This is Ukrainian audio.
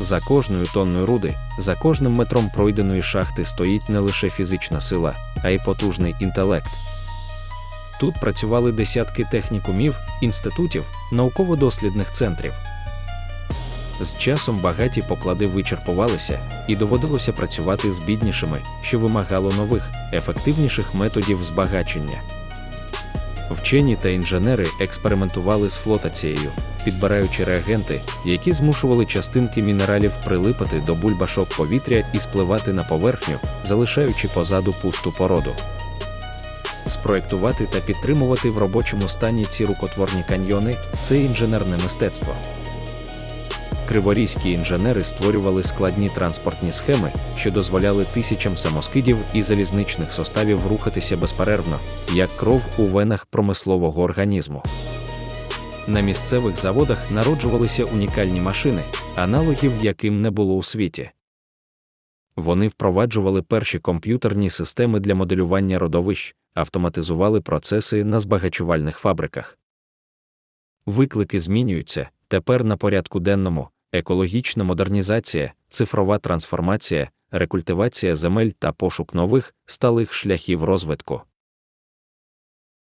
За кожною тонною руди, за кожним метром пройденої шахти стоїть не лише фізична сила, а й потужний інтелект. Тут працювали десятки технікумів, інститутів, науково-дослідних центрів. З часом багаті поклади вичерпувалися, і доводилося працювати з біднішими, що вимагало нових, ефективніших методів збагачення. Вчені та інженери експериментували з флотацією, підбираючи реагенти, які змушували частинки мінералів прилипати до бульбашок повітря і спливати на поверхню, залишаючи позаду пусту породу. Спроектувати та підтримувати в робочому стані ці рукотворні каньйони це інженерне мистецтво. Криворізькі інженери створювали складні транспортні схеми, що дозволяли тисячам самоскидів і залізничних составів рухатися безперервно, як кров у венах промислового організму. На місцевих заводах народжувалися унікальні машини, аналогів яким не було у світі. Вони впроваджували перші комп'ютерні системи для моделювання родовищ, автоматизували процеси на збагачувальних фабриках. Виклики змінюються тепер на порядку денному екологічна модернізація, цифрова трансформація, рекультивація земель та пошук нових сталих шляхів розвитку.